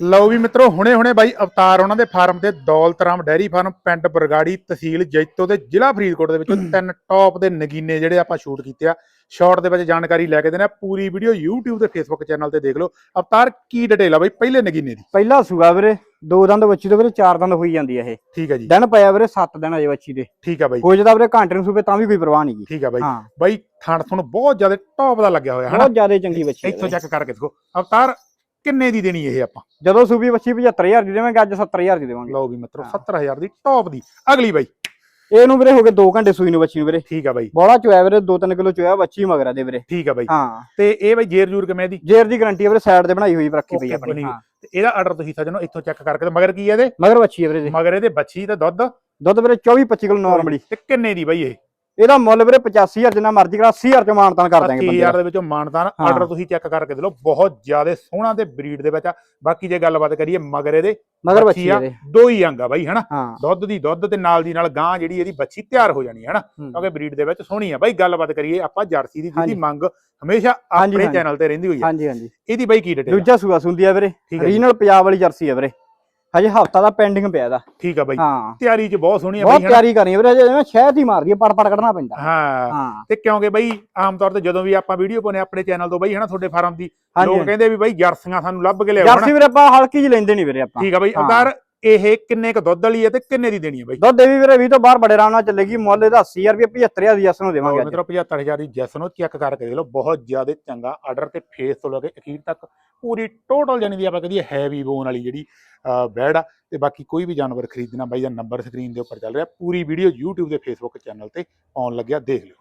ਲਓ ਵੀ ਮਿੱਤਰੋ ਹੁਣੇ ਹੁਣੇ ਬਾਈ ਅਵਤਾਰ ਉਹਨਾਂ ਦੇ ਫਾਰਮ ਤੇ ਦੌਲਤਰਾਮ ਡੈਰੀ ਫਾਰਮ ਪਿੰਡ ਬਰਗਾੜੀ ਤਹਿਸੀਲ ਜੈਤੋ ਤੇ ਜ਼ਿਲ੍ਹਾ ਫਰੀਦਕੋਟ ਦੇ ਵਿੱਚੋਂ ਤਿੰਨ ਟੌਪ ਦੇ ਨਗੀਨੇ ਜਿਹੜੇ ਆਪਾਂ ਸ਼ੂਟ ਕੀਤੇ ਆ। ਸ਼ਾਰਟ ਦੇ ਵਿੱਚ ਜਾਣਕਾਰੀ ਲੈ ਕੇ ਦੇਣਾ ਪੂਰੀ ਵੀਡੀਓ YouTube ਤੇ Facebook ਚੈਨਲ ਤੇ ਦੇਖ ਲਓ। ਅਵਤਾਰ ਕੀ ਡਿਟੇਲ ਆ ਬਾਈ ਪਹਿਲੇ ਨਗੀਨੇ ਦੀ? ਪਹਿਲਾ ਸੂਗਾ ਵੀਰੇ ਦੋ ਦੰਦ ਬੱਚੀ ਤੋਂ ਵੀਰੇ ਚਾਰ ਦੰਦ ਹੋਈ ਜਾਂਦੀ ਹੈ ਇਹ। ਠੀਕ ਆ ਜੀ। ਦਿਨ ਪਿਆ ਵੀਰੇ 7 ਦਿਨ ਅਜੇ ਬੱਚੀ ਦੇ। ਠੀਕ ਆ ਬਾਈ। ਹੋ ਜਾਂਦਾ ਵੀਰੇ ਘੰਟੇ ਨੂੰ ਸੂਬੇ ਤਾਂ ਵੀ ਕੋਈ ਪਰਵਾਹ ਨਹੀਂ ਗੀ। ਠੀਕ ਆ ਬਾਈ। ਹਾਂ। ਬਾਈ ਥਣ ਤੁਹਾਨੂੰ ਬਹੁਤ ਜ਼ਿਆਦਾ ਟੌਪ ਦਾ ਲੱਗਿਆ ਹੋਇਆ ਹਨਾ? ਬਹੁਤ ਜ਼ਿਆਦਾ ਚੰਗੀ ਬੱਚੀ ਹੈ ਇੱਥੋਂ। ਚੈੱਕ ਕਰਕੇ ਦੇਖੋ। ਅਵਤਾਰ ਕਿੰਨੇ ਦੀ ਦੇਣੀ ਇਹ ਆਪਾਂ? ਜਦੋਂ ਸੂਬੀ ਬੱਚੀ 75000 ਦੀ ਦੇਵਾਂਗੇ ਅੱਜ 70000 ਦੀ ਦੇਵਾਂਗੇ। ਲਓ ਵੀ ਮਿੱਤਰੋ ਹਾਂ। 70000 ਦੀ ਟੌਪ ਦੀ। ਅਗਲੀ ਬਾਈ। ਇਹਨੂੰ ਵੀਰੇ ਹੋ ਗਏ 2 ਘੰਟੇ ਸੂਈ ਨੂੰ ਬੱਚੀ ਨੂੰ ਵੀਰੇ। ਠੀਕ ਆ ਬਾਈ। ਬੋਲਾ ਚੋਇਆ ਵੀਰੇ 2-3 ਕਿਲੋ ਚੋਇਆ ਬੱਚੀ ਮਗਰਾ ਦੇ ਵੀਰੇ। ਠੀਕ ਆ ਬਾਈ। ਹਾਂ। ਤੇ ਇਹ ਬਾਈ ਜੇਰ ਜੂਰ ਕਿਵੇਂ ਦੀ? ਜੇਰ ਦੀ ਗਾਰੰਟੀ ਵੀਰੇ ਸਾਈਡ ਤੇ ਬਣਾਈ ਹੋਈ ਰੱਖੀ ਪਈ ਆਪਣੀ ਤੇ ਇਹਦਾ ਆਰਡਰ ਤੁਸੀਂ ਸਜਣੋ ਇੱਥੋਂ ਚੈੱਕ ਕਰਕੇ ਮਗਰ ਕੀ ਹੈ ਇਹਦੇ? ਮਗਰ ਬੱਚੀ ਹੈ ਵੀਰੇ ਦੀ। ਮਗਰ ਇਹਦੇ ਬੱਚੀ ਤੇ ਦੁੱਧ। ਦੁੱਧ ਵੀਰੇ 24-25 ਕਿਲੋ ਨਾਰਮਲੀ ਤੇ ਕਿੰਨੇ ਦੀ ਬਾਈ ਇਹ? ਇਹਦਾ ਮੁੱਲ ਵੀਰੇ 85000 ਜਿੰਨਾ ਮਰਜ਼ੀ ਕਰਾ 80000 ਚ ਮਾਨਤਾਨ ਕਰ ਦਾਂਗੇ ਬੰਦੇ 30000 ਦਾ। ਦੇ ਵਿੱਚੋਂ ਮਾਨਦਾਨ ਹਾਂ। ਆਰਡਰ ਤੁਸੀਂ ਚੈੱਕ ਕਰਕੇ ਦੇ ਲਓ ਬਹੁਤ ਜ਼ਿਆਦਾ ਸੋਹਣਾ ਤੇ ਬਰੀਡ ਦੇ ਵਿੱਚ ਆ ਬਾਕੀ ਜੇ ਗੱਲਬਾਤ ਕਰੀਏ ਮਗਰ ਇਹਦੇ ਮਗਰ ਬੱਚੀ ਆ। ਦੋ ਹੀ ਅੰਗ ਆ ਬਾਈ ਹਨਾ ਹਾਂ ਦੁੱਧ ਦੀ ਦੁੱਧ ਤੇ ਨਾਲ ਦੀ ਨਾਲ ਗਾਂ ਜਿਹੜੀ ਇਹਦੀ ਬੱਚੀ ਤਿਆਰ ਹੋ ਜਾਣੀ ਹੈ ਹਨਾ ਹੂੰ। ਕਿਉਂਕਿ ਬਰੀਡ ਦੇ ਵਿੱਚ ਸੋਹਣੀ ਆ ਬਾਈ ਗੱਲਬਾਤ ਕਰੀਏ ਆਪਾਂ ਜਰਸੀ ਦੀ ਜਿਹਦੀ। ਮੰਗ ਹਮੇਸ਼ਾ ਆਪਣੇ। ਚੈਨਲ ਤੇ ਰਹਿੰਦੀ ਹੋਈ ਆ ਹਾਂਜੀ ਹਾਂਜੀ ਇਹਦੀ ਬਾਈ ਕੀ ਡਿਟੇਲ ਦੂਜਾ ਸੂਆ ਸੁੰਦੀ ਆ ਵੀਰੇ ਹੈ ਰੀਜਨਲ ਪੰਜਾਬ ਵਾਲੀ ਜਰਸੀ ਆ ਵੀਰੇ ਹਜੇ ਹਫਤਾ ਦਾ ਪੈਂਡਿੰਗ ਪਿਆ ਦਾ ਠੀਕ ਆ ਬਾਈ। ਹਾਂ। ਤਿਆਰੀ ਚ ਬਹੁਤ ਸੋਹਣੀ ਆ ਬਹੁਤ ਤਿਆਰੀ ਕਰਨੀ ਆ ਵੀਰੇ ਜਿਵੇਂ ਸ਼ਹਿਦ ਹੀ ਮਾਰਦੀ ਆ ਪੜ ਪੜ ਕੱਢਣਾ ਪੈਂਦਾ। ਹਾਂ। ਹਾਂ। ਤੇ ਕਿਉਂਕਿ ਬਈ ਆਮ ਤੌਰ ਤੇ ਜਦੋਂ ਵੀ ਆਪਾਂ ਵੀਡੀਓ ਪਾਉਨੇ ਆਪਣੇ ਚੈਨਲ ਤੋਂ ਬਈ ਹਨਾ ਤੁਹਾਡੇ ਫਾਰਮ ਦੀ ਲੋਕ ਕਹਿੰਦੇ ਵੀ ਬਈ ਜਰਸੀਆਂ ਸਾਨੂੰ ਲੱਭ ਕੇ ਲਿਆਓ ਜਰਸੀ ਵੀਰੇ ਆਪਾਂ ਹਲਕੀ ਜਿਹੀ ਲੈਂਦੇ ਨਹੀਂ ਵੀਰੇ ਆਪਾਂ। ਠੀਕ ਆ ਬਈ ਹਾਂ। ਇਹ ਕਿੰਨੇ ਕ ਦੁੱਧ ਵਾਲੀ ਹੈ ਤੇ ਕਿੰਨੇ ਦੀ ਦੇਣੀ ਹੈ ਬਈ? ਦੁੱਧ ਦੇ ਵੀ ਵੀਰੇ 20 ਤੋਂ ਬਾਹਰ ਬੜੇ ਆਰਾਮ ਨਾਲ ਚੱਲੇਗੀ ਮੁੱਲ ਇਹਦਾ 80000 ਰੁਪਏ 75000 ਦੀ ਜਸ ਨੂੰ ਦੇਵਾਂਗੇ ਅੱਜ। ਮਿੱਤਰੋ 75000 ਦੀ ਜੈਸ ਨੂੰ ਚੈੱਕ ਕਰਕੇ ਦੇਖ ਲਓ ਬਹੁਤ ਜ਼ਿਆਦਾ ਚੰਗਾ ਆਰਡਰ ਤੇ ਫੇਸ ਤੋਂ ਲੈ ਕੇ ਅਖੀਰ ਤੱਕ ਪੂਰੀ ਟੋਟਲ ਜਾਨੀ ਦੀ ਆਪਾਂ ਕਹਦੀਏ ਹੈਵੀ ਬੋਨ ਵਾਲੀ ਜਿਹੜੀ ਬੈਡ ਆ ਤੇ ਬਾਕੀ ਕੋਈ ਵੀ ਜਾਨਵਰ ਖਰੀਦਣਾ ਬਾਈ ਦਾ ਨੰਬਰ ਸਕਰੀਨ ਦੇ ਉੱਪਰ ਚੱਲ ਰਿਹਾ ਪੂਰੀ ਵੀਡੀਓ YouTube ਤੇ Facebook ਚੈਨਲ ਤੇ ਆਉਣ ਲੱਗਿਆ ਦੇਖ ਲਿਓ।